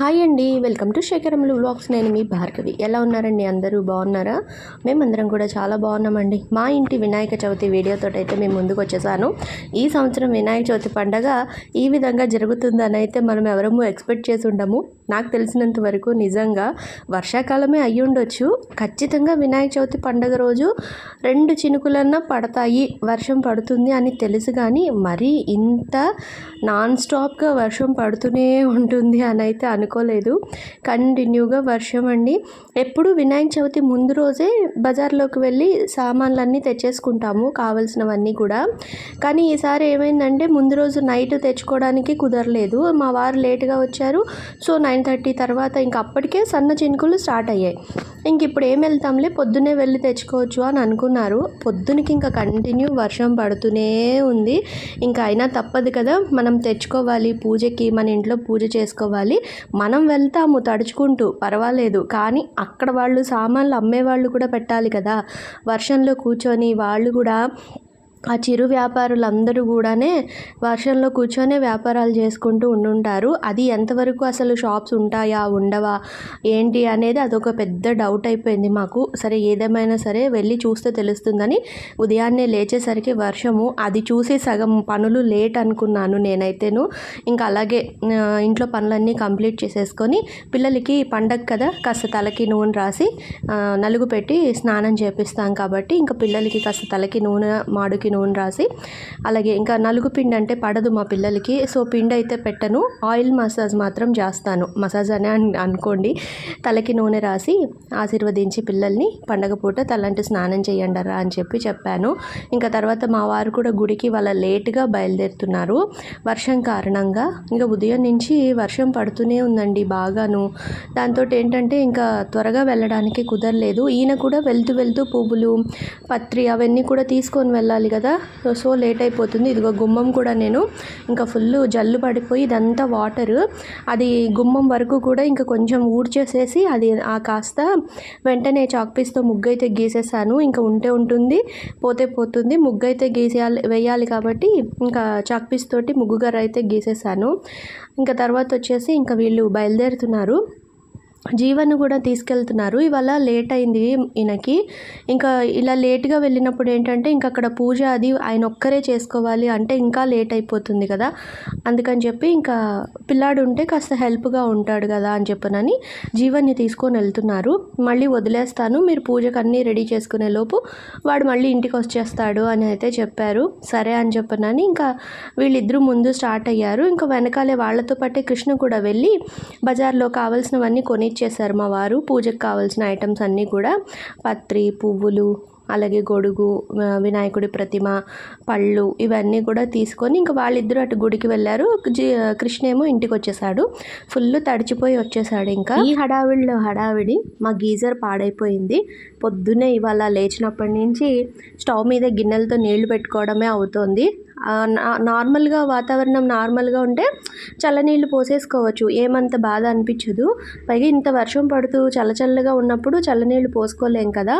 Hi అండి welcome to శేఖరములు blogs నేను మీ భార్గవి. ఎలా ఉన్నారండి అందరూ? బాగున్నారా? మేమందరం కూడా చాలా బాగున్నామండి. మా ఇంటి వినాయక చవితి వీడియోతో అయితే మేము ముందుకు వచ్చేసాను. ఈ సంవత్సరం వినాయక చవితి పండగ ఈ విధంగా జరుగుతుందని అయితే మనం ఎవరము ఎక్స్పెక్ట్ చేసి ఉండము. నాకు తెలిసినంత వరకు నిజంగా వర్షాకాలమే అయ్యి ఉండొచ్చు. ఖచ్చితంగా వినాయక చవితి పండగ రోజు రెండు చినుకులన్నా పడతాయి వర్షం పడుతుంది అని తెలుసు కానీ మరీ ఇంత నాన్ స్టాప్గా వర్షం పడుతూనే ఉంటుంది అని అయితే అనుకోలేదు. కంటిన్యూగా వర్షం అండి. ఎప్పుడు వినాయక చవితి ముందు రోజే బజార్లోకి వెళ్ళి సామాన్లన్నీ తెచ్చేసుకుంటాము కావలసినవన్నీ కూడా. కానీ ఈసారి ఏమైందంటే ముందు రోజు నైట్ తెచ్చుకోవడానికి కుదరలేదు. మా వారు లేట్గా వచ్చారు. సో నైన్ థర్టీ తర్వాత ఇంక అప్పటికే సన్న చినుకులు స్టార్ట్ అయ్యాయి. ఇంక ఇప్పుడు ఏం వెళ్తాంలే పొద్దున్నే వెళ్ళి తెచ్చుకోవచ్చు అని అనుకున్నారు. పొద్దునకి ఇంకా కంటిన్యూ వర్షం పడుతూనే ఉంది. ఇంకా అయినా తప్పదు కదా మనం తెచ్చుకోవాలి పూజకి మన ఇంట్లో పూజ చేసుకోవాలి. మనం వెళ్తాము తడుచుకుంటూ పర్వాలేదు. కానీ అక్కడ వాళ్ళు సామాన్లు అమ్మేవాళ్ళు కూడా పెట్టాలి కదా. వర్షంలో కూర్చొని వాళ్ళు కూడా ఆ చిరు వ్యాపారులందరూ కూడానే వర్షంలో కూర్చొనే వ్యాపారాలు చేసుకుంటూ ఉండుంటారు. అది ఎంతవరకు అసలు షాప్స్ ఉంటాయా ఉండవా ఏంటి అనేది అదొక పెద్ద డౌట్ అయిపోయింది మాకు. సరే ఏదేమైనా సరే వెళ్ళి చూస్తే తెలుస్తుందని ఉదయాన్నే లేచేసరికి వర్షము అది చూసి సగం పనులు లేట్ అనుకున్నాను నేనైతేను. ఇంకా అలాగే ఇంట్లో పనులన్నీ కంప్లీట్ చేసేసుకొని పిల్లలకి పండగ కదా కాస్త తలకి నూనె రాసి నలుగు పెట్టి స్నానం చేపిస్తాం కాబట్టి ఇంకా పిల్లలకి కాస్త తలకి నూనె మాడుకి నూనె రాసి అలాగే ఇంకా నలుగు పిండి అంటే పడదు మా పిల్లలకి. సో పిండి అయితే పెట్టను. ఆయిల్ మసాజ్ మాత్రం చేస్తాను. మసాజ్ అనే అనుకోండి. తలకి నూనె రాసి ఆశీర్వదించి పిల్లల్ని పండగ పూట తలంటి స్నానం చేయండరా అని చెప్పి చెప్పాను. ఇంకా తర్వాత మా వారు కూడా గుడికి వాళ్ళ లేట్గా బయలుదేరుతున్నారు. వర్షం కారణంగా ఇంకా ఉదయం నుంచి వర్షం పడుతూనే ఉందండి బాగాను. దాంతో ఏంటంటే ఇంకా త్వరగా వెళ్ళడానికి కుదరలేదు. ఈయన కూడా వెళ్తూ వెళ్తూ పువ్వులు పత్రి అవన్నీ కూడా తీసుకొని వెళ్ళాలి కదా? సో లేట్ అయిపోతుంది. ఇదిగో గుమ్మం కూడా నేను ఇంకా ఫుల్ జల్లు పడిపోయి ఇదంతా వాటర్. అది గుమ్మం వరకు కూడా ఇంకా కొంచెం ఊడ్చేసేసి అది ఆ కాస్త వెంటనే చాక్పీస్తో ముగ్గు అయితే గీసేసాను. ఇంకా ఉంటే ఉంటుంది పోతే పోతుంది. ముగ్గు అయితే గీసేయాలి వేయాలి కాబట్టి ఇంకా చాక్పీస్ తోటి ముగ్గు గర్ర అయితే గీసేసాను. ఇంకా తర్వాత వచ్చేసి ఇంకా వీళ్ళు బయలుదేరుతున్నారు. జీవన్ కూడా తీసుకెళ్తున్నారు. ఇవాళ లేట్ అయింది ఈయనకి. ఇంకా ఇలా లేట్గా వెళ్ళినప్పుడు ఏంటంటే ఇంకా అక్కడ పూజ అది ఆయన ఒక్కరే చేసుకోవాలి అంటే ఇంకా లేట్ అయిపోతుంది కదా. అందుకని చెప్పి ఇంకా పిల్లాడు ఉంటే కాస్త హెల్ప్గా ఉంటాడు కదా అని చెప్పనని జీవన్ని తీసుకొని వెళ్తున్నారు. మళ్ళీ వదిలేస్తాను మీరు పూజకు అన్నీ రెడీ చేసుకునే లోపు వాడు మళ్ళీ ఇంటికి వచ్చేస్తాడు అని అయితే చెప్పారు. సరే అని చెప్పనని ఇంకా వీళ్ళిద్దరూ ముందు స్టార్ట్ అయ్యారు. ఇంకా వెనకాలే వాళ్ళతో పాటే కృష్ణ కూడా వెళ్ళి బజార్లో కావాల్సినవన్నీ కొనిచ్చేసారు మా వారు. పూజకు కావాల్సిన ఐటమ్స్ అన్నీ కూడా పత్రి పువ్వులు అలాగే గొడుగు వినాయకుడి ప్రతిమ పళ్ళు ఇవన్నీ కూడా తీసుకొని ఇంకా వాళ్ళిద్దరూ అటు గుడికి వెళ్ళారు. కృష్ణ ఏమో ఇంటికి వచ్చేసాడు. ఫుల్ తడిచిపోయి వచ్చేసాడు ఇంకా. ఈ హడావిడిలో హడావిడి మా గీజర్ పాడైపోయింది. పొద్దున్నే ఇవాళ లేచినప్పటి నుంచి స్టవ్ మీద గిన్నెలతో నీళ్ళు పెట్టుకోవడమే అవుతోంది. నార్మల్గా వాతావరణం నార్మల్గా ఉంటే చల్లనీళ్ళు పోసేసుకోవచ్చు. ఏమంత బాధ అనిపించదు. పైగా ఇంత వర్షం పడుతూ చల్లచల్లగా ఉన్నప్పుడు చల్లనీళ్ళు పోసుకోలేం కదా.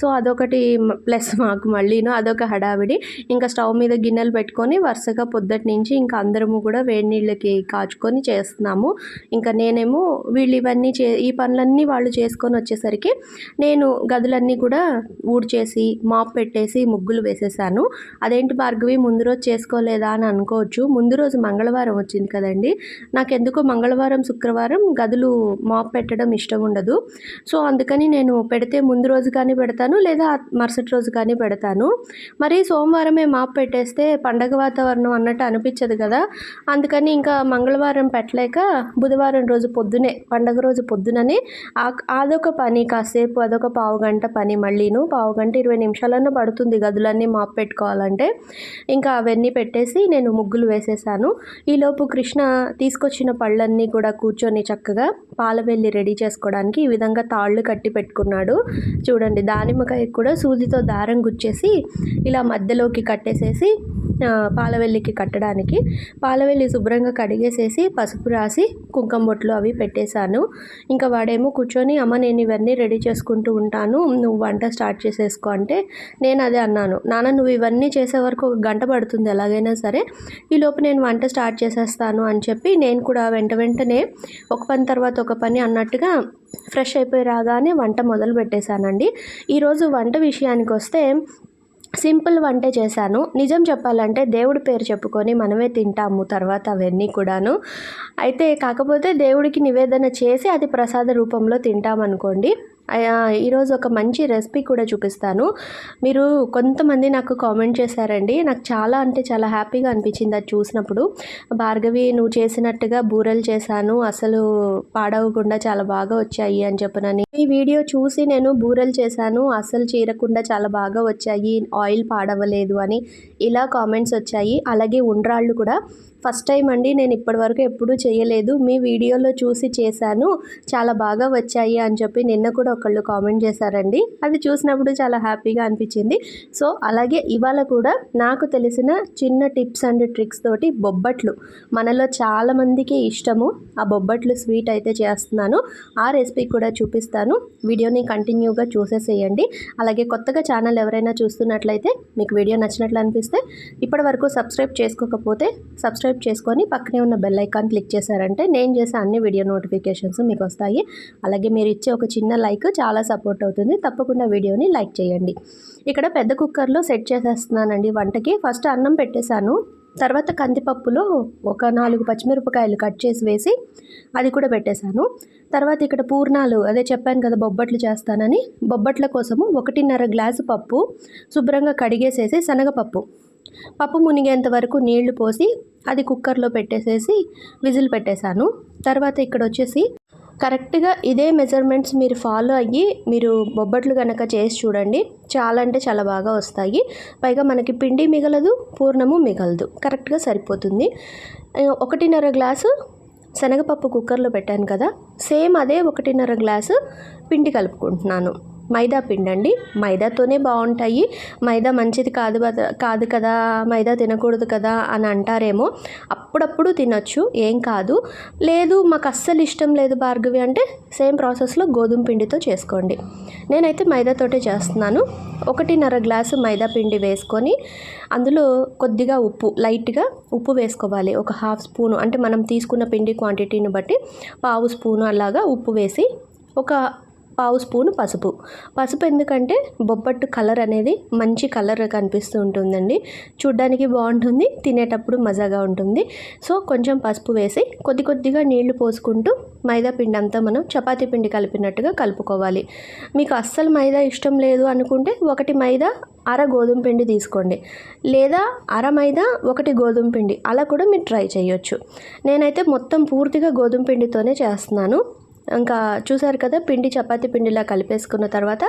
సో అదొకటి ప్లస్ మాకు మళ్ళీను అదొక హడావిడి. ఇంకా స్టవ్ మీద గిన్నెలు పెట్టుకొని వరుసగా పొద్దుటి నుంచి ఇంకా అందరము కూడా వేడి నీళ్ళకి కాచుకొని చేస్తున్నాము. ఇంకా నేనేమో వీళ్ళు ఇవన్నీ చే ఈ పనులన్నీ వాళ్ళు చేసుకొని వచ్చేసరికి నేను గదులన్నీ కూడా ఊడ్చేసి మాప్ పెట్టేసి ముగ్గులు వేసేసాను. అదేంటి భార్గవి ముందు రోజు చేసుకోలేదా అని అనుకోవచ్చు. ముందు రోజు మంగళవారం వచ్చింది కదండి. నాకెందుకో మంగళవారం శుక్రవారం గదులు మాప్ పెట్టడం ఇష్టం ఉండదు. సో అందుకని నేను పెడితే ముందు రోజు కానీ పెడతాను లేదా మరుసటి రోజు కానీ పెడతాను. మరి సోమవారమే మాప్ పెట్టేస్తే పండగ వాతావరణం అన్నట్టు అనిపించదు కదా. అందుకని ఇంకా మంగళవారం పెట్టలేక బుధవారం రోజు పొద్దునే పండగ రోజు పొద్దుననే అదొక పని కాసేపు అదొక పావు గంట పని మళ్ళీను. పావు గంట ఇరవై నిమిషాలన్నా పడుతుంది గదులన్నీ మాప్ పెట్టుకోవాలంటే. ఇంకా అవన్నీ పెట్టేసి నేను ముగ్గులు వేసేసాను. ఈలోపు కృష్ణ తీసుకొచ్చిన పళ్ళన్నీ కూడా కూర్చొని చక్కగా పాలవెల్లి రెడీ చేసుకోవడానికి ఈ విధంగా తాళ్ళు కట్టి పెట్టుకున్నాడు. చూడండి దానిమ్మకాయ కూడా సూదితో దారం గుచ్చేసి ఇలా మధ్యలోకి కట్టేసేసి పాలవెల్లికి కట్టడానికి. పాలవెల్లి శుభ్రంగా కడిగేసేసి పసుపు రాసి కుంకుమ బొట్లు అవి పెట్టేశాను. ఇంకా వాడేమో కూర్చొని అమ్మ నేను ఇవన్నీ రెడీ చేసుకుంటూ ఉంటాను. నువ్వు వంట స్టార్ట్ చేసేసుకో అంటే నేను అదే అన్నాను. నాన్న నువ్వు ఇవన్నీ చేసే వరకు ఒక గంట పడుతుంది ఎలాగైనా సరే. ఈలోపు నేను వంట స్టార్ట్ చేసేస్తాను అని చెప్పి నేను కూడా వెంట వెంటనే ఒక పని తర్వాత ఒక పని అన్నట్టుగా ఫ్రెష్ అయిపోయి రాగానే వంట మొదలు పెట్టేశానండి. ఈరోజు వంట విషయానికి వస్తే సింపుల్ వంటే చేశాను. నిజం చెప్పాలంటే దేవుడి పేరు చెప్పుకొని మనమే తింటాము తర్వాత అవన్నీ కూడాను. అయితే కాకపోతే దేవుడికి నివేదన చేసి అది ప్రసాద రూపంలో తింటామనుకోండి ఈరోజు ఒక మంచి రెసిపీ కూడా చూపిస్తాను. మీరు కొంతమంది నాకు కామెంట్ చేశారండి. నాకు చాలా అంటే చాలా హ్యాపీగా అనిపించింది అది చూసినప్పుడు. భార్గవి నువ్వు చేసినట్టుగా బూరెలు చేశాను. అసలు పాడవకుండా చాలా బాగా వచ్చాయి అని చెప్పనని. ఈ వీడియో చూసి నేను బూరెలు చేశాను. అసలు చీరకుండా చాలా బాగా వచ్చాయి. ఆయిల్ పాడవలేదు అని ఇలా కామెంట్స్ వచ్చాయి. అలాగే ఉండ్రాళ్ళు కూడా ఫస్ట్ టైం అండి నేను ఇప్పటివరకు ఎప్పుడూ చేయలేదు. మీ వీడియోలో చూసి చేశాను. చాలా బాగా వచ్చాయి అని చెప్పి నిన్న కూడా ఒకళ్ళు కామెంట్ చేశారండి. అది చూసినప్పుడు చాలా హ్యాపీగా అనిపించింది. సో అలాగే ఇవాళ కూడా నాకు తెలిసిన చిన్న టిప్స్ అండ్ ట్రిక్స్ తోటి బొబ్బట్లు. మనలో చాలామందికి ఇష్టము. ఆ బొబ్బట్లు స్వీట్ అయితే చేస్తున్నాను. ఆ రెసిపీ కూడా చూపిస్తాను. వీడియోని కంటిన్యూగా చూసేసేయండి. అలాగే కొత్తగా ఛానల్ ఎవరైనా చూస్తున్నట్లయితే మీకు వీడియో నచ్చినట్లు అనిపిస్తే ఇప్పటి వరకు సబ్స్క్రైబ్ చేసుకోకపోతే సబ్స్క్రైబ్ చేసుకొని పక్కనే ఉన్న బెల్ ఐకాన్ క్లిక్ చేశారంటే నేను చేసే అన్ని వీడియో నోటిఫికేషన్స్ మీకు వస్తాయి అలాగే మీరు ఇచ్చే ఒక చిన్న లైక్ చాలా సపోర్ట్ అవుతుంది. తప్పకుండా వీడియోని లైక్ చేయండి. ఇక్కడ పెద్ద కుక్కర్లో సెట్ చేసేస్తున్నానండి వంటకి. ఫస్ట్ అన్నం పెట్టేశాను. తర్వాత కందిపప్పులో ఒక నాలుగు పచ్చిమిరపకాయలు కట్ చేసి వేసి అది కూడా పెట్టేశాను. తర్వాత ఇక్కడ పూర్ణాలు అదే చెప్పాను కదా బొబ్బట్లు చేస్తానని. బొబ్బట్ల కోసము ఒకటిన్నర గ్లాసు పప్పు శుభ్రంగా కడిగేసేసి శనగపప్పు. పప్పు మునిగేంత వరకు నీళ్ళు పోసి అది కుక్కర్లో పెట్టేసేసి విజిల్ పెట్టేశాను. తర్వాత ఇక్కడ వచ్చేసి కరెక్ట్గా ఇదే మెజర్మెంట్స్ మీరు ఫాలో అయ్యి మీరు బొబ్బట్లు కనుక చేసి చూడండి. చాలా అంటే చాలా బాగా వస్తాయి. పైగా మనకి పిండి మిగలదు పూర్ణము మిగలదు. కరెక్ట్గా సరిపోతుంది. ఒకటిన్నర గ్లాసు శనగపప్పు కుక్కర్లో పెట్టాను కదా. సేమ్ అదే ఒకటిన్నర గ్లాసు పిండి కలుపుకుంటున్నాను. మైదా పిండి అండి మైదాతోనే బాగుంటాయి. మైదా మంచిది కాదు కాదు కదా మైదా తినకూడదు కదా అని అంటారేమో. అప్పుడప్పుడు తినొచ్చు ఏం కాదు. లేదు మాకు అస్సలు ఇష్టం లేదు భార్గవి అంటే సేమ్ ప్రాసెస్లో గోధుమ పిండితో చేసుకోండి. నేనైతే మైదాతోటే చేస్తున్నాను. ఒకటిన్నర గ్లాసు మైదా పిండి వేసుకొని అందులో కొద్దిగా ఉప్పు లైట్గా ఉప్పు వేసుకోవాలి. ఒక హాఫ్ స్పూను అంటే మనం తీసుకున్న పిండి క్వాంటిటీని బట్టి పావు స్పూను అలాగా ఉప్పు వేసి ఒక పావు స్పూను పసుపు. పసుపు ఎందుకంటే బొబ్బట్టు కలర్ అనేది మంచి కలర్ కనిపిస్తూ ఉంటుందండి. చూడ్డానికి బాగుంటుంది తినేటప్పుడు మజాగా ఉంటుంది. సో కొంచెం పసుపు వేసి కొద్ది కొద్దిగా నీళ్ళు పోసుకుంటూ మైదా పిండి అంతా మనం చపాతీ పిండి కలిపినట్టుగా కలుపుకోవాలి. మీకు అస్సలు మైదా ఇష్టం లేదు అనుకుంటే ఒకటి మైదా అర గోధుమ పిండి తీసుకోండి. లేదా అర మైదా ఒకటి గోధుమ పిండి. అలా కూడా మీరు ట్రై చేయొచ్చు. నేనైతే మొత్తం పూర్తిగా గోధుమ పిండితోనే చేస్తున్నాను. ఇంకా చూసారు కదా పిండి చపాతి పిండిలా కలిపేసుకున్న తర్వాత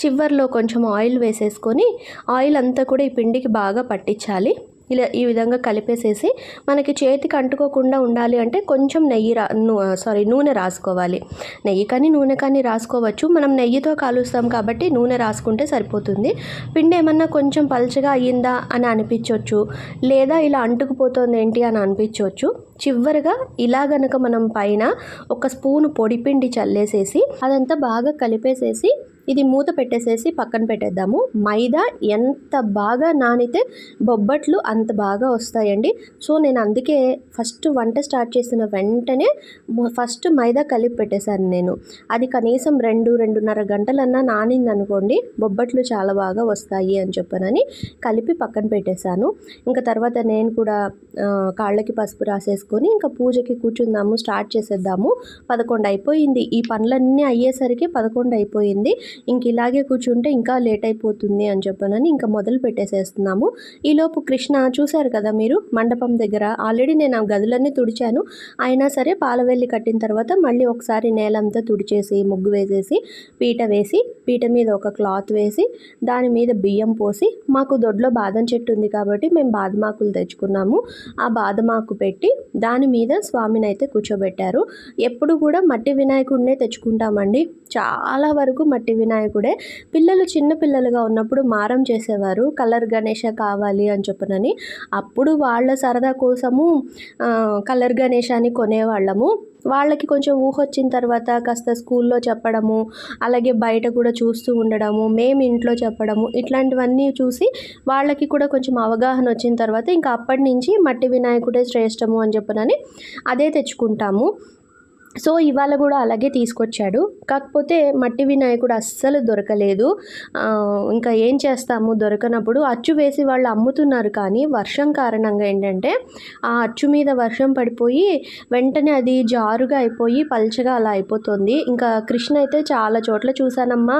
చివర్లో కొంచెం ఆయిల్ వేసేసుకొని ఆయిల్ అంతా కూడా ఈ పిండికి బాగా పట్టించాలి. ఇలా ఈ విధంగా కలిపేసేసి మనకి చేతికి అంటుకోకుండా ఉండాలి అంటే కొంచెం నెయ్యి రా సారీ నూనె రాసుకోవాలి. నెయ్యి కానీ నూనె కానీ రాసుకోవచ్చు. మనం నెయ్యితో కాలుస్తాం కాబట్టి నూనె రాసుకుంటే సరిపోతుంది. పిండి ఏమన్నా కొంచెం పల్చగా అయ్యిందా అని అనిపించవచ్చు లేదా ఇలా అంటుకుపోతుంది ఏంటి అని అనిపించవచ్చు చివరిగా ఇలా గనక మనం పైన ఒక స్పూను పొడిపిండి చల్లేసేసి అదంతా బాగా కలిపేసేసి ఇది మూత పెట్టేసేసి పక్కన పెట్టేద్దాము. మైదా ఎంత బాగా నానితే బొబ్బట్లు అంత బాగా వస్తాయండి. సో నేను అందుకే ఫస్ట్ వంట స్టార్ట్ చేసిన వెంటనే ఫస్ట్ మైదా కలిపి పెట్టేశాను నేను. అది కనీసం రెండు రెండున్నర గంటలన్నా నానింది అనుకోండి బొబ్బట్లు చాలా బాగా వస్తాయి అని చెప్పనని కలిపి పక్కన పెట్టేశాను. ఇంకా తర్వాత నేను కూడా కాళ్ళకి పసుపు రాసేసుకొని ఇంకా పూజకి కూర్చుందాము స్టార్ట్ చేసేద్దాము. పదకొండు అయిపోయింది. ఈ పనులన్నీ అయ్యేసరికి పదకొండు అయిపోయింది. ఇంక ఇలాగే కూర్చుంటే ఇంకా లేట్ అయిపోతుంది అని చెప్పనని ఇంకా మొదలు పెట్టేసేస్తున్నాము. ఈలోపు కృష్ణ చూశారు కదా మీరు? మండపం దగ్గర. ఆల్రెడీ నేను ఆ గదులన్నీ తుడిచాను. అయినా సరే పాలవెల్లి కట్టిన తర్వాత మళ్ళీ ఒకసారి నేలంతా తుడిచేసి ముగ్గు వేసేసి పీట వేసి పీట మీద ఒక క్లాత్ వేసి దాని మీద బియ్యం పోసి మాకు దొడ్లో బాదం చెట్టు ఉంది కాబట్టి మేము బాదమాకులు తెచ్చుకున్నాము. ఆ బాదమాకు పెట్టి దాని మీద స్వామిని అయితే కూర్చోబెట్టారు. ఎప్పుడు కూడా మట్టి వినాయకుడినే తెచ్చుకుంటామండి. చాలా వరకు మట్టి వినాయకుడే. పిల్లలు చిన్న పిల్లలుగా ఉన్నప్పుడు మారం చేసేవారు. కలర్ గణేష కావాలి అని చెప్పునని. అప్పుడు వాళ్ళ సరదా కోసము కలర్ గణేశాన్ని కొనేవాళ్ళము. వాళ్ళకి కొంచెం ఊహ వచ్చిన తర్వాత కాస్త స్కూల్లో చెప్పడము అలాగే బయట కూడా చూస్తూ ఉండడము మేము ఇంట్లో చెప్పడము ఇట్లాంటివన్నీ చూసి వాళ్ళకి కూడా కొంచెం అవగాహన వచ్చిన తర్వాత ఇంకా అప్పటి నుంచి మట్టి వినాయకుడే శ్రేష్టము అని చెప్పనని అదే తెచ్చుకుంటాము. సో ఇవాళ కూడా అలాగే తీసుకొచ్చాడు. కాకపోతే మట్టి వినాయకుడు అస్సలు దొరకలేదు. ఇంకా ఏం చేస్తాము? దొరకనప్పుడు అచ్చు వేసి వాళ్ళు అమ్ముతున్నారు. కానీ వర్షం కారణంగా ఏంటంటే ఆ అచ్చు మీద వర్షం పడిపోయి వెంటనే అది జారుగా అయిపోయి పల్చగా అలా అయిపోతుంది. ఇంకా కృష్ణ అయితే చాలా చోట్ల చూశానమ్మా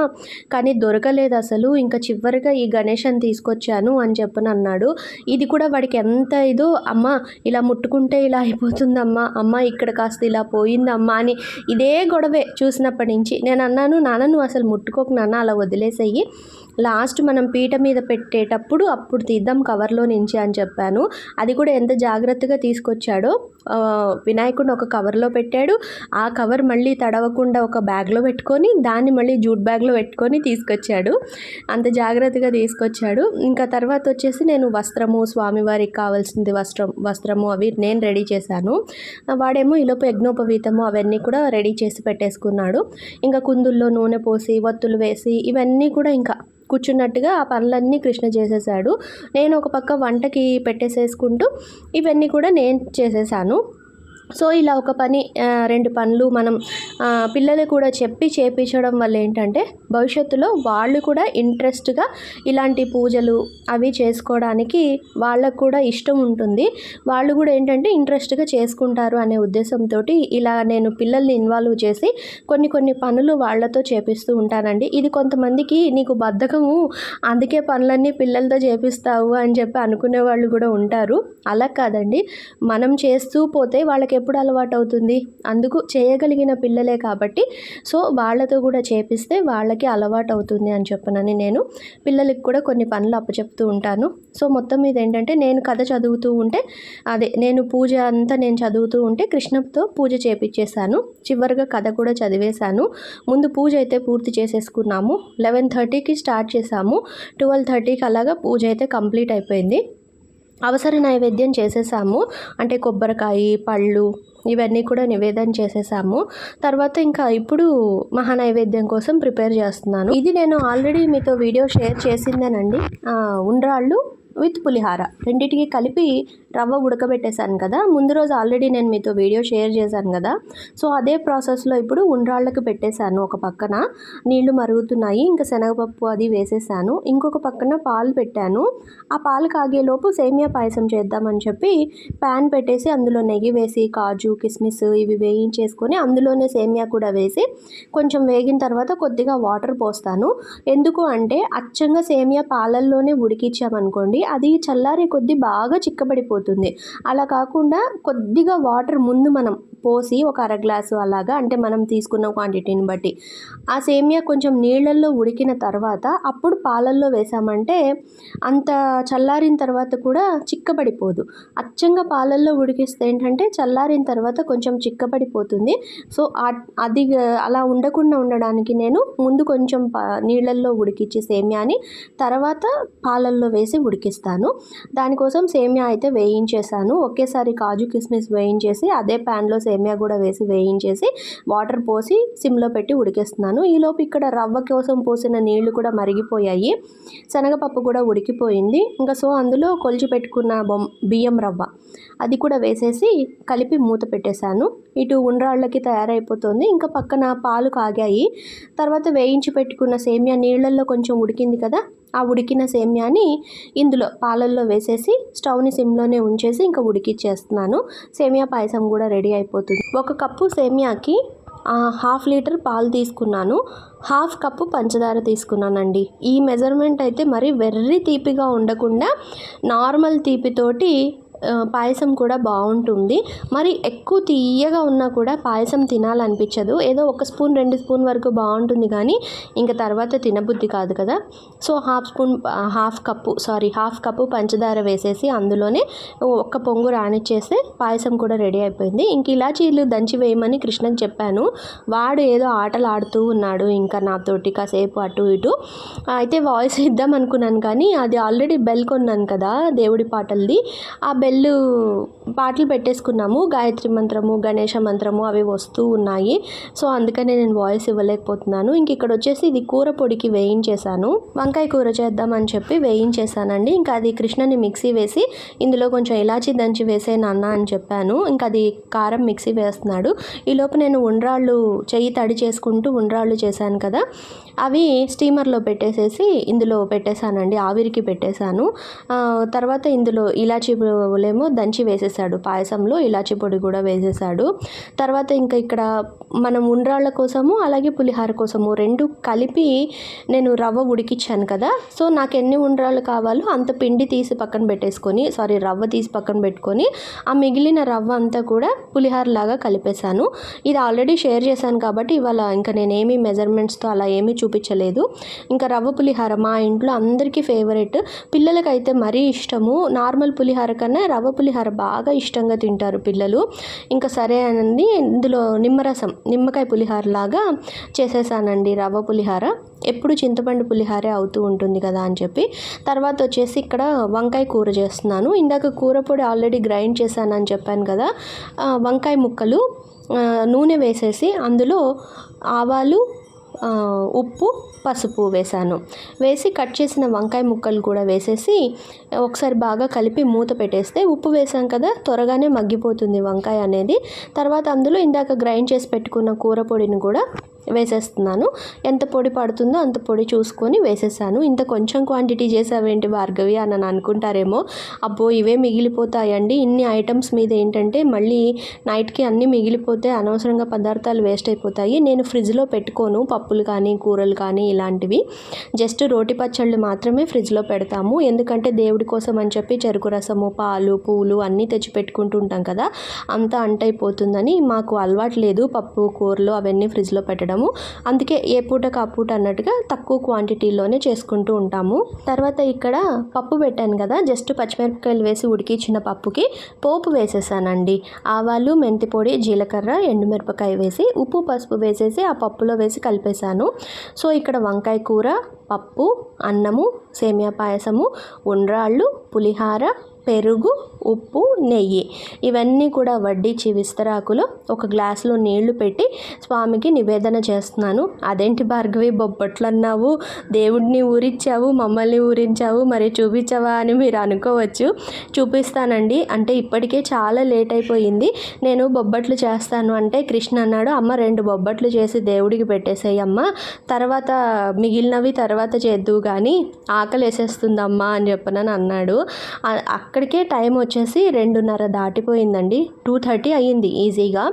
కానీ దొరకలేదు అసలు. ఇంకా చివరిగా ఈ గణేషన్ తీసుకొచ్చాను అని చెప్పని అన్నాడు. ఇది కూడా వాడికి ఎంత ఇదో అమ్మ ఇలా ముట్టుకుంటే ఇలా అయిపోతుందమ్మా. అమ్మ ఇక్కడ కాస్త ఇలా పోయిందమ్మా. అని ఇదే గొడవే చూసినప్పటి నుంచి. నేను అన్నాను నాన్న నువ్వు అసలు ముట్టుకోకు నాన్న అలా వదిలేసేయి. లాస్ట్ మనం పీట మీద పెట్టేటప్పుడు అప్పుడు తీద్దాం కవర్లో నుంచి అని చెప్పాను. అది కూడా ఎంత జాగ్రత్తగా తీసుకొచ్చాడో వినాయకుడిని ఒక కవర్లో పెట్టాడు. ఆ కవర్ మళ్ళీ తడవకుండా ఒక బ్యాగ్లో పెట్టుకొని దాన్ని మళ్ళీ జూట్ బ్యాగ్లో పెట్టుకొని తీసుకొచ్చాడు. అంత జాగ్రత్తగా తీసుకొచ్చాడు. ఇంకా తర్వాత వచ్చేసి నేను వస్త్రము స్వామివారికి కావాల్సింది వస్త్రం వస్త్రము అవి నేను రెడీ చేశాను. వాడేమో ఈలోపు యజ్ఞోపవీతము అవన్నీ కూడా రెడీ చేసి పెట్టేసుకున్నాడు. ఇంకా కుందుల్లో నూనె పోసి ఒత్తులు వేసి ఇవన్నీ కూడా ఇంకా కూర్చున్నట్టుగా ఆ పనులన్నీ కృష్ణ చేసేసాడు. నేను ఒక పక్క వంటకి పెట్టేసేసుకుంటూ ఇవన్నీ కూడా నేను చేసేసాను. సో ఇలా ఒక పని రెండు పనులు మనం పిల్లలు కూడా చెప్పి చేపించడం వల్ల ఏంటంటే భవిష్యత్తులో వాళ్ళు కూడా ఇంట్రెస్ట్గా ఇలాంటి పూజలు అవి చేసుకోవడానికి వాళ్ళకు కూడా ఇష్టం ఉంటుంది. వాళ్ళు కూడా ఏంటంటే ఇంట్రెస్ట్గా చేసుకుంటారు అనే ఉద్దేశంతో ఇలా నేను పిల్లల్ని ఇన్వాల్వ్ చేసి కొన్ని కొన్ని పనులు వాళ్ళతో చేపిస్తూ ఉంటానండి. ఇది కొంతమందికి నీకు బద్ధకము అందుకే పనులన్నీ పిల్లలతో చేపిస్తావు అని చెప్పి అనుకునే వాళ్ళు కూడా ఉంటారు. అలా కాదండి. మనం చేస్తూ పోతే వాళ్ళకి ఎప్పుడు అలవాటు అవుతుంది అందుకు చేయగలిగిన పిల్లలే కాబట్టి. సో వాళ్ళతో కూడా చేపిస్తే వాళ్ళకి అలవాటు అవుతుంది అని చెప్పనని నేను పిల్లలకి కూడా కొన్ని పనులు అప్పచెప్తూ ఉంటాను. సో మొత్తం మీద ఏంటంటే నేను కథ చదువుతూ ఉంటే అదే నేను పూజ అంతా నేను చదువుతూ ఉంటే కృష్ణతో పూజ చేపించేశాను చివరిగా కథ కూడా చదివేశాను. ముందు పూజ అయితే పూర్తి చేసేసుకున్నాము. లెవెన్ థర్టీకి స్టార్ట్ చేసాము ట్వెల్వ్ థర్టీకి అలాగా పూజ అయితే కంప్లీట్ అయిపోయింది. అవసర నైవేద్యం చేసేసాము. అంటే కొబ్బరికాయ పళ్ళు ఇవన్నీ కూడా నివేదన చేసేసాము. తర్వాత ఇంకా ఇప్పుడు మహా నైవేద్యం కోసం ప్రిపేర్ చేస్తున్నాను. ఇది నేను ఆల్రెడీ మీతో వీడియో షేర్ చేసిందేనండి. ఉండ్రాళ్ళు విత్ పులిహార. రెండింటికి కలిపి రవ్వ ఉడకబెట్టేశాను కదా. ముందు రోజు ఆల్రెడీ నేను మీతో వీడియో షేర్ చేశాను కదా. సో అదే ప్రాసెస్లో ఇప్పుడు ఉండ్రాళ్ళకి పెట్టేశాను ఒక పక్కన. నీళ్ళు మరుగుతున్నాయి ఇంకా శనగపప్పు అది వేసేసాను. ఇంకొక పక్కన పాలు పెట్టాను. ఆ పాలు కాగేలోపు సేమియా పాయసం చేద్దామని చెప్పి ప్యాన్ పెట్టేసి అందులో నెయ్యి వేసి కాజు కిస్మిస్ ఇవి వేయించేసుకొని అందులోనే సేమియా కూడా వేసి కొంచెం వేగిన తర్వాత కొద్దిగా వాటర్ పోస్తాను. ఎందుకు అంటే అచ్చంగా సేమియా పాలల్లోనే ఉడికించామనుకోండి అది చల్లారే కొద్దీ బాగా చిక్కబడిపోతుంది. అలా కాకుండా కొద్దిగా వాటర్ ముందు మనం పోసి ఒక అర గ్లాసు అలాగా అంటే మనం తీసుకున్న క్వాంటిటీని బట్టి. ఆ సేమియా కొంచెం నీళ్ళల్లో ఉడికిన తర్వాత అప్పుడు పాలల్లో వేసామంటే అంత చల్లారిన తర్వాత కూడా చిక్కబడిపోదు. అచ్చంగా పాలల్లో ఉడికిస్తే ఏంటంటే చల్లారిన తర్వాత కొంచెం చిక్కబడిపోతుంది. సో అది అలా ఉండకుండా ఉండడానికి నేను ముందు కొంచెం పా నీళ్ళల్లో ఉడికించి సేమియాని తర్వాత పాలల్లో వేసి ఉడికిస్తాను. దానికోసం సేమియా అయితే వేయించేసాను. ఒకేసారి కాజు కిస్మిస్ వేయించేసి అదే ప్యాన్లో సేమియా కూడా వేసి వేయించేసి వాటర్ పోసి సిమ్లో పెట్టి ఉడికేస్తున్నాను. ఈలోపు ఇక్కడ రవ్వ కోసం పోసిన నీళ్ళు కూడా మరిగిపోయాయి. శనగపప్పు కూడా ఉడికిపోయింది. ఇంకా సో అందులో కొలిచి పెట్టుకున్న బొమ్ బియ్యం రవ్వ. అది కూడా వేసేసి కలిపి మూత పెట్టేశాను. ఇటు ఉండ్రాళ్ళకి తయారైపోతుంది. ఇంకా పక్కన పాలు కాగాయి. తర్వాత వేయించి పెట్టుకున్న సేమియా నీళ్ళల్లో కొంచెం ఉడికింది కదా ఆ ఉడికిన సేమ్యాని ఇందులో పాలల్లో వేసేసి స్టవ్ని సిమ్లోనే ఉంచేసి ఇంకా ఉడికిచ్చేస్తున్నాను. సేమియా పాయసం కూడా రెడీ అయిపోతుంది. ఒక కప్పు సేమియాకి హాఫ్ లీటర్ పాలు తీసుకున్నాను. హాఫ్ కప్పు పంచదార తీసుకున్నానండి. ఈ మెజర్మెంట్ అయితే మరి వెర్రి తీపిగా ఉండకుండా నార్మల్ తీపితోటి పాయసం కూడా బాగుంటుంది. మరి ఎక్కువ తీయగా ఉన్నా కూడా పాయసం తినాలనిపించదు. ఏదో ఒక స్పూన్ రెండు స్పూన్ వరకు బాగుంటుంది కానీ ఇంకా తర్వాత తినబుద్ధి కాదు కదా. So half spoon half cup sorry half cup పంచదార వేసేసి అందులోనే ఒక్క పొంగు రానిచ్చేస్తే పాయసం కూడా రెడీ అయిపోయింది. ఇంక ఇలాచీలు దంచి వేయమని కృష్ణకి చెప్పాను. వాడు ఏదో ఆటలు ఆడుతూ ఉన్నాడు ఇంకా నాతోటి కాసేపు అటు ఇటు. అయితే వాయిస్ ఇద్దాం అనుకున్నాను కానీ అది ఆల్రెడీ బెల్ కొన్నాను కదా దేవుడి పాటలది. ఆ బెల్ వెళ్ళు పాటలు పెట్టేసుకున్నాము. గాయత్రి మంత్రము గణేష మంత్రము అవి వస్తూ ఉన్నాయి. సో అందుకనే నేను వాయిస్ ఇవ్వలేకపోతున్నాను. ఇంక ఇక్కడ వచ్చేసి ఇది కూర పొడికి వేయించేసాను వంకాయ కూర చేద్దామని చెప్పి వేయించేసానండి ఇంకా అది కృష్ణని మిక్సీ వేసి ఇందులో కొంచెం ఇలాచీ దంచి వేసే నాన్న అని చెప్పాను. ఇంకా అది కారం మిక్సీ వేస్తున్నాడు. ఈలోపు నేను ఉండ్రాళ్ళు చెయ్యి తడి చేసుకుంటూ ఉండ్రాళ్ళు చేశాను కదా. అవి స్టీమర్లో పెట్టేసేసి ఇందులో పెట్టేశానండి. ఆవిరికి పెట్టేశాను. తర్వాత ఇందులో ఇలాచి ఏమో దంచి వేసేసాడు. పాయసంలో ఇలాచీ పొడి కూడా వేసేసాడు. తర్వాత ఇంకా ఇక్కడ మనం ఉండ్రాళ్ళ కోసము అలాగే పులిహార కోసము రెండు కలిపి నేను రవ్వ ఉడికిచ్చాను కదా. సో నాకు ఎన్ని ఉండ్రాళ్ళు కావాలో అంత పిండి తీసి పక్కన పెట్టేసుకొని సారీ రవ్వ తీసి పక్కన పెట్టుకొని ఆ మిగిలిన రవ్వ అంతా కూడా పులిహార లాగా కలిపేశాను. ఇది ఆల్రెడీ షేర్ చేశాను కాబట్టి ఇవాళ ఇంకా నేనేమి మెజర్మెంట్స్తో అలా ఏమీ చూపించలేదు. ఇంకా రవ్వ పులిహార మా ఇంట్లో అందరికీ ఫేవరెట్. పిల్లలకైతే మరీ ఇష్టము. నార్మల్ పులిహార కన్నా రవ్వ పులిహార బాగా ఇష్టంగా తింటారు పిల్లలు. ఇంకా సరే అనండి ఇందులో నిమ్మరసం. నిమ్మకాయ పులిహార లాగా చేసేసానండి రవ్వ పులిహార. ఎప్పుడు చింతపండు పులిహారే అవుతూ ఉంటుంది కదా అని చెప్పి. తర్వాత వచ్చేసి ఇక్కడ వంకాయ కూర చేస్తున్నాను. ఇందాక కూర పొడి ఆల్రెడీ గ్రైండ్ చేశానని చెప్పాను కదా. వంకాయ ముక్కలు నూనె వేసేసి అందులో ఆవాలు ఉప్పు పసుపు వేసాను వేసి కట్ చేసిన వంకాయ ముక్కలు కూడా వేసేసి ఒకసారి బాగా కలిపి మూత పెట్టేస్తే ఉప్పు వేసాం కదా త్వరగానే మగ్గిపోతుంది వంకాయ అనేది. తర్వాత అందులో ఇందాక గ్రైండ్ చేసి పెట్టుకున్న కూర పొడిని కూడా వేసేస్తున్నాను. ఎంత పొడి పడుతుందో అంత పొడి చూసుకొని వేసేసాను. ఇంత కొంచెం క్వాంటిటీ చేసావేంటి భార్గవి అని అని అనుకుంటారేమో. అబ్బో ఇవే మిగిలిపోతాయండి. ఇన్ని ఐటమ్స్ మీద ఏంటంటే మళ్ళీ నైట్కి అన్నీ మిగిలిపోతే అనవసరంగా పదార్థాలు వేస్ట్ అయిపోతాయి. నేను ఫ్రిడ్జ్లో పెట్టుకోను. పప్పులు కానీ కూరలు కానీ ఇలాంటివి. జస్ట్ రోటి పచ్చళ్ళు మాత్రమే ఫ్రిడ్జ్లో పెడతాము. ఎందుకంటే దేవుడి కోసం అని చెప్పి చెరుకు రసము పాలు పూలు అన్నీ తెచ్చి పెట్టుకుంటూ ఉంటాం కదా. అంతా అంటైపోతుందని మాకు అలవాటు లేదు. పప్పు కూరలు అవన్నీ ఫ్రిడ్జ్లో పెట్టడం పెట్టడము అందుకే ఏ పూటకు ఆ పూట అన్నట్టుగా తక్కువ క్వాంటిటీలోనే చేసుకుంటూ ఉంటాము. తర్వాత ఇక్కడ పప్పు పెట్టాను కదా జస్ట్ పచ్చిమిరపకాయలు వేసి ఉడికించిన పప్పుకి పోపు వేసేసానండి. ఆవాలు మెంతి పొడి జీలకర్ర ఎండుమిరపకాయ వేసి ఉప్పు పసుపు వేసేసి ఆ పప్పులో వేసి కలిపేశాను. సో ఇక్కడ వంకాయ కూర పప్పు అన్నము సేమియా పాయసము ఉండ్రాళ్ళు పులిహార పెరుగు ఉప్పు నెయ్యి ఇవన్నీ కూడా వడ్డించి విస్తరాకులో ఒక గ్లాసులో నీళ్ళు పెట్టి స్వామికి నివేదన చేస్తున్నాను. అదేంటి భార్గవి బొబ్బట్లు అన్నావు దేవుడిని ఊరించావు మమ్మల్ని ఊరించావు మరి చూపించావా అని మీరు అనుకోవచ్చు. చూపిస్తానండి. అంటే ఇప్పటికే చాలా లేట్ అయిపోయింది. నేను బొబ్బట్లు చేస్తాను అంటే కృష్ణ అన్నాడు. అమ్మ రెండు బొబ్బట్లు చేసి దేవుడికి పెట్టేసేయమ్మ. తర్వాత మిగిలినవి తర్వాత చేద్దువు కానీ ఆకలి వేసేస్తుందమ్మా అని చెప్పనని అన్నాడు. అక్కడికే టైం వచ్చేసి రెండున్నర దాటిపోయిందండి. టూ థర్టీ అయ్యింది ఈజీగా.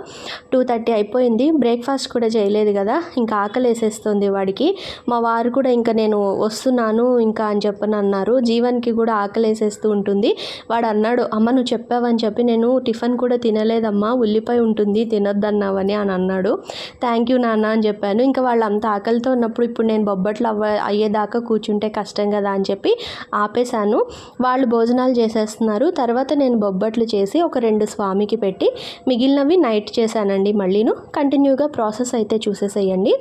టూ థర్టీ అయిపోయింది. బ్రేక్ఫాస్ట్ కూడా చేయలేదు కదా. ఇంకా ఆకలి వేసేస్తుంది వాడికి. మా వారు కూడా ఇంకా నేను వస్తున్నాను ఇంకా అని చెప్పని అన్నారు. జీవన్కి కూడా ఆకలి వేసేస్తూ ఉంటుంది. వాడు అన్నాడు అమ్మ నువ్వు చెప్పావని చెప్పి నేను టిఫిన్ కూడా తినలేదమ్మా. ఉల్లిపాయ ఉంటుంది తినొద్దన్నావని అని అన్నాడు. థ్యాంక్ యూ నాన్న అని చెప్పాను. ఇంకా వాళ్ళు అంత ఆకలితో ఉన్నప్పుడు ఇప్పుడు నేను బొబ్బట్లు అవ్వ అయ్యేదాకా కూర్చుంటే కష్టం కదా అని చెప్పి ఆపేశాను. వాళ్ళు భోజనాలు చేస్తున్నారు. తర్వాత నేను బొబ్బట్లు చేసి ఒక రెండు స్వామికి పెట్టి మిగిలినవి నైట్ చేశానండి మళ్ళీను. కంటిన్యూగా ప్రాసెస్ అయితే చూసేసేయండి.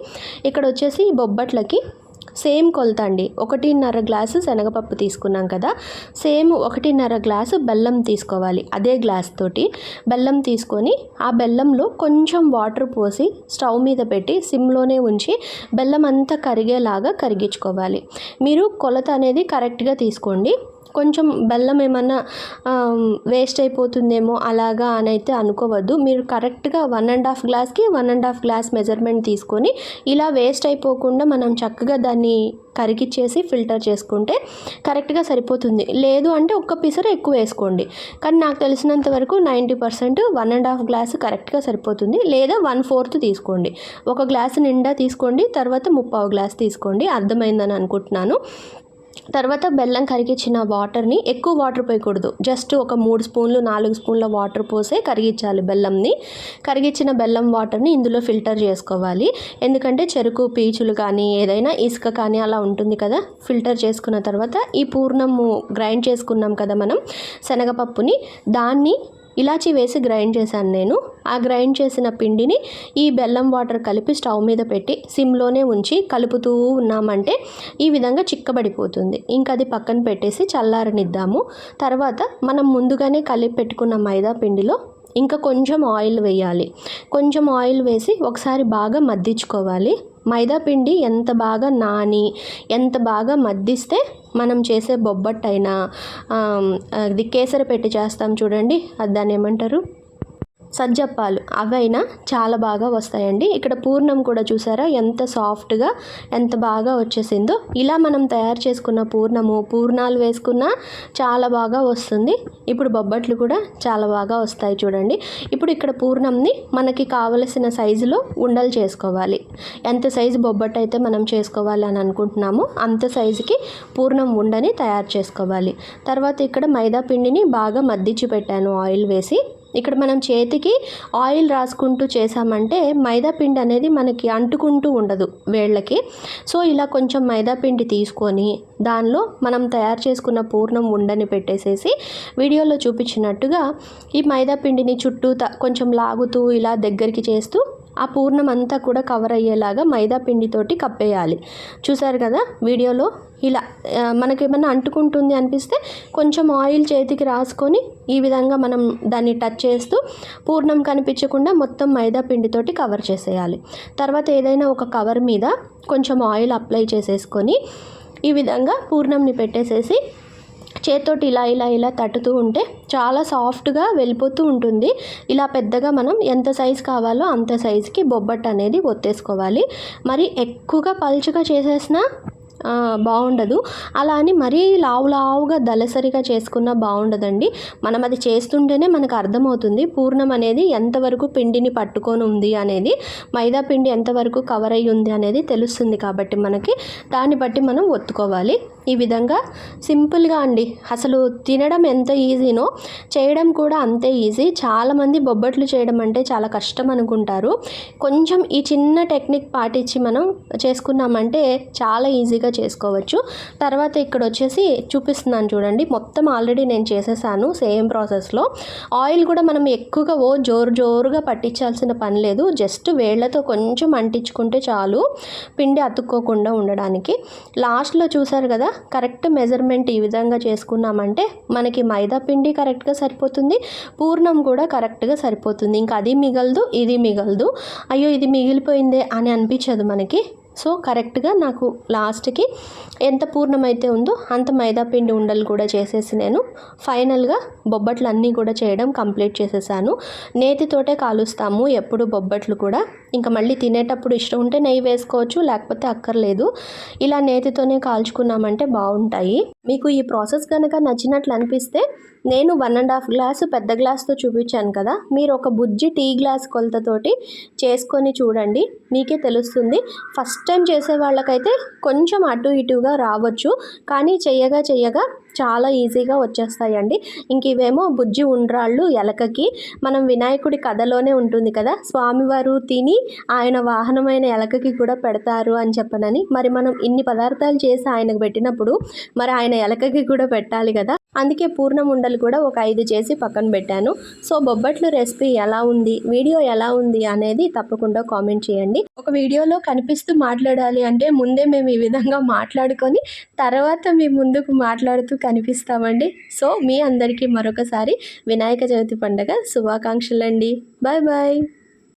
ఇక్కడ వచ్చేసి ఈ బొబ్బట్లకి సేమ్ కొలత అండి. ఒకటిన్నర గ్లాసు శనగపప్పు తీసుకున్నాం కదా. సేమ్ ఒకటిన్నర గ్లాసు బెల్లం తీసుకోవాలి. అదే గ్లాస్ తోటి బెల్లం తీసుకొని ఆ బెల్లంలో కొంచెం వాటర్ పోసి స్టవ్ మీద పెట్టి సిమ్లోనే ఉంచి బెల్లం అంతా కరిగేలాగా కరిగించుకోవాలి. మీరు కొలత అనేది కరెక్ట్గా తీసుకోండి. కొంచెం బెల్లం ఏమన్నా వేస్ట్ అయిపోతుందేమో అలాగా అని అయితే అనుకోవద్దు. మీరు కరెక్ట్గా వన్ అండ్ హాఫ్ గ్లాస్కి one and half glass measurement తీసుకొని ఇలా వేస్ట్ అయిపోకుండా మనం చక్కగా దాన్ని కరిగిచ్చేసి ఫిల్టర్ చేసుకుంటే కరెక్ట్గా సరిపోతుంది. లేదు అంటే ఒక్క పిసరు ఎక్కువ వేసుకోండి. కానీ నాకు తెలిసినంత వరకు ninety percent one and half glass కరెక్ట్గా సరిపోతుంది. లేదా వన్ ఫోర్త్ తీసుకోండి. ఒక గ్లాసు నిండా తీసుకోండి తర్వాత ముప్పావు గ్లాస్ తీసుకోండి. అర్థమైందని అనుకుంటున్నాను. తర్వాత బెల్లం కరిగించిన వాటర్ని ఎక్కువ వాటర్ పోయకూడదు. జస్ట్ ఒక మూడు స్పూన్లు నాలుగు స్పూన్ల వాటర్ పోసే కరిగించాలి బెల్లంని. కరిగించిన బెల్లం వాటర్ని ఇందులో ఫిల్టర్ చేసుకోవాలి. ఎందుకంటే చెరుకు పీచులు కానీ ఏదైనా ఇసుక కానీ అలా ఉంటుంది కదా ఫిల్టర్ చేసుకున్న తర్వాత ఈ పూర్ణము గ్రైండ్ చేసుకున్నాం కదా మనం శనగపప్పుని దాన్ని ఇలాచి వేసి గ్రైండ్ చేశాను నేను. ఆ గ్రైండ్ చేసిన పిండిని ఈ బెల్లం వాటర్ కలిపి స్టవ్ మీద పెట్టి సిమ్లోనే ఉంచి కలుపుతూ ఉన్నామంటే ఈ విధంగా చిక్కబడిపోతుంది. ఇంకా అది పక్కన పెట్టేసి చల్లారనిద్దాము. తర్వాత మనం ముందుగానే కలిపి పెట్టుకున్న మైదా పిండిలో ఇంకా కొంచెం ఆయిల్ వేయాలి. కొంచెం ఆయిల్ వేసి ఒకసారి బాగా మద్దించుకోవాలి. మైదా పిండి ఎంత బాగా నాని ఎంత బాగా మద్దిస్తే మనం చేసే బొబ్బట్టైనా ఆమ్, అది కేసరి పెట్టి చేస్తాం చూడండి అది దాన్ని ఏమంటారు? సజ్జప్పాలు. అవైనా చాలా బాగా వస్తాయండి. ఇక్కడ పూర్ణం కూడా చూసారా? ఎంత సాఫ్ట్గా ఎంత బాగా వచ్చేసిందో. ఇలా మనం తయారు చేసుకున్న పూర్ణము పూర్ణాలు వేసుకున్నా చాలా బాగా వస్తుంది. ఇప్పుడు బొబ్బట్లు కూడా చాలా బాగా వస్తాయి చూడండి. ఇప్పుడు ఇక్కడ పూర్ణంని మనకి కావలసిన సైజులో ఉండలు చేసుకోవాలి. ఎంత సైజు బొబ్బట్టు అయితే మనం చేసుకోవాలి అని అనుకుంటున్నామో అంత సైజుకి పూర్ణం ఉండని తయారు చేసుకోవాలి. తర్వాత ఇక్కడ మైదా పిండిని బాగా మద్దిచ్చి పెట్టాను. ఆయిల్ వేసి ఇక్కడ మనం చేతికి ఆయిల్ రాసుకుంటూ చేసామంటే మైదాపిండి అనేది మనకి అంటుకుంటూ ఉండదు వేళ్ళకి. సో ఇలా కొంచెం మైదాపిండి తీసుకొని దానిలో మనం తయారు చేసుకున్న పూర్ణం ఉండని పెట్టేసేసి వీడియోలో చూపించినట్టుగా ఈ మైదాపిండిని చుట్టూ త- కొంచెం లాగుతూ ఇలా దగ్గరికి చేస్తూ ఆ పూర్ణం అంతా కూడా కవర్ అయ్యేలాగా మైదా పిండితోటి కప్పేయాలి. చూసారు కదా? వీడియోలో ఇలా మనకి మనకేమన్నా అంటుకుంటుంది అనిపిస్తే కొంచెం ఆయిల్ చేతికి రాసుకొని ఈ విధంగా మనం దాన్ని టచ్ చేస్తూ పూర్ణం కనిపించకుండా మొత్తం మైదా పిండితోటి కవర్ చేసేయాలి. తర్వాత ఏదైనా ఒక కవర్ మీద కొంచెం ఆయిల్ అప్లై చేసేసుకొని ఈ విధంగా పూర్ణంని పెట్టేసేసి చేత్తోటి ఇలా ఇలా ఇలా తట్టుతూ ఉంటే చాలా సాఫ్ట్గా వెళ్ళిపోతూ ఉంటుంది. ఇలా పెద్దగా మనం ఎంత సైజు కావాలో అంత సైజుకి బొబ్బట్టు అనేది ఒత్తేసుకోవాలి. మరి ఎక్కువగా పలుచగా చేసేసినా బాగుండదు. అలా అని మరీ లావు లావుగా దలసరిగా చేసుకున్నా బాగుండదండి. మనం అది చేస్తుంటేనే మనకు అర్థమవుతుంది పూర్ణం అనేది ఎంతవరకు పిండిని పట్టుకొని ఉంది అనేది మైదా పిండి ఎంతవరకు కవర్ అయ్యి ఉంది అనేది తెలుస్తుంది కాబట్టి మనకి. దాన్ని బట్టి మనం ఒత్తుకోవాలి. ఈ విధంగా సింపుల్గా అండి. అసలు తినడం ఎంత ఈజీనో చేయడం కూడా అంతే ఈజీ. చాలామంది బొబ్బట్లు చేయడం అంటే చాలా కష్టం అనుకుంటారు. కొంచెం ఈ చిన్న టెక్నిక్ పాటించి మనం చేసుకున్నామంటే చాలా ఈజీగా చేసుకోవచ్చు. తర్వాత ఇక్కడ వచ్చేసి చూపిస్తున్నాను చూడండి. మొత్తం ఆల్రెడీ నేను చేసేసాను సేమ్ ప్రాసెస్లో ఆయిల్ కూడా మనం ఎక్కువగా ఓ జోరు జోరుగా పట్టించాల్సిన పని లేదు. జస్ట్ వేళ్ళతో కొంచెం అంటించుకుంటే చాలు. పిండి అతుక్కోకుండా ఉండడానికి. లాస్ట్లో చూసారు కదా కరెక్ట్ మెజర్మెంట్ ఈ విధంగా చేసుకున్నామంటే మనకి మైదా పిండి కరెక్ట్గా సరిపోతుంది. పూర్ణం కూడా కరెక్ట్గా సరిపోతుంది. ఇంకా అది మిగలదు ఇది మిగలదు. అయ్యో ఇది మిగిలిపోయిందే అని అనిపించదు మనకి. సో కరెక్ట్గా నాకు లాస్ట్కి ఎంత పూర్ణమైతే ఉందో అంత మైదాపిండి ఉండలు కూడా చేసేసి నేను ఫైనల్గా బొబ్బట్లు అన్నీ కూడా చేయడం కంప్లీట్ చేసేసాను. నేతితోటే కాలుస్తాము ఎప్పుడు బొబ్బట్లు కూడా. ఇంకా మళ్ళీ తినేటప్పుడు ఇష్టం ఉంటే నెయ్యి వేసుకోవచ్చు లేకపోతే అక్కర్లేదు. ఇలా నేతితోనే కాల్చుకున్నామంటే బాగుంటాయి. మీకు ఈ ప్రాసెస్ కనుక నచ్చినట్లు అనిపిస్తే నేను వన్ అండ్ హాఫ్ గ్లాసు పెద్ద గ్లాస్తో చూపించాను కదా మీరు ఒక బుజ్జి టీ గ్లాస్ కొలతతోటి చేసుకొని చూడండి. మీకే తెలుస్తుంది ఫస్ట్ టైం చేసే వాళ్ళకైతే కొంచెం అటు ఇటుగా రావచ్చు. కానీ చెయ్యగా చెయ్యగా చాలా ఈజీగా వచ్చేస్తాయండి. ఇంక ఇవేమో బుజ్జి ఉండ్రాళ్ళు ఎలకకి. మనం వినాయకుడి కథలోనే ఉంటుంది కదా స్వామివారు తిని ఆయన వాహనమైన ఎలకకి కూడా పెడతారు అని చెప్పనని. మరి మనం ఇన్ని పదార్థాలు చేసి ఆయనకు పెట్టినప్పుడు మరి ఆయన ఎలకకి కూడా పెట్టాలి కదా. అందుకే పూర్ణం ఉండలు కూడా ఒక ఐదు చేసి పక్కన పెట్టాను. సో బొబ్బట్లు రెసిపీ ఎలా ఉంది వీడియో ఎలా ఉంది అనేది తప్పకుండా కామెంట్ చేయండి. ఒక వీడియోలో కనిపిస్తూ మాట్లాడాలి అంటే ముందే మేము ఈ విధంగా మాట్లాడుకొని తర్వాత మీ ముందుకు మాట్లాడుతూ కనిపిస్తామండి. సో మీ అందరికీ మరొకసారి వినాయక చవితి పండుగ శుభాకాంక్షలు అండి బాయ్ బాయ్.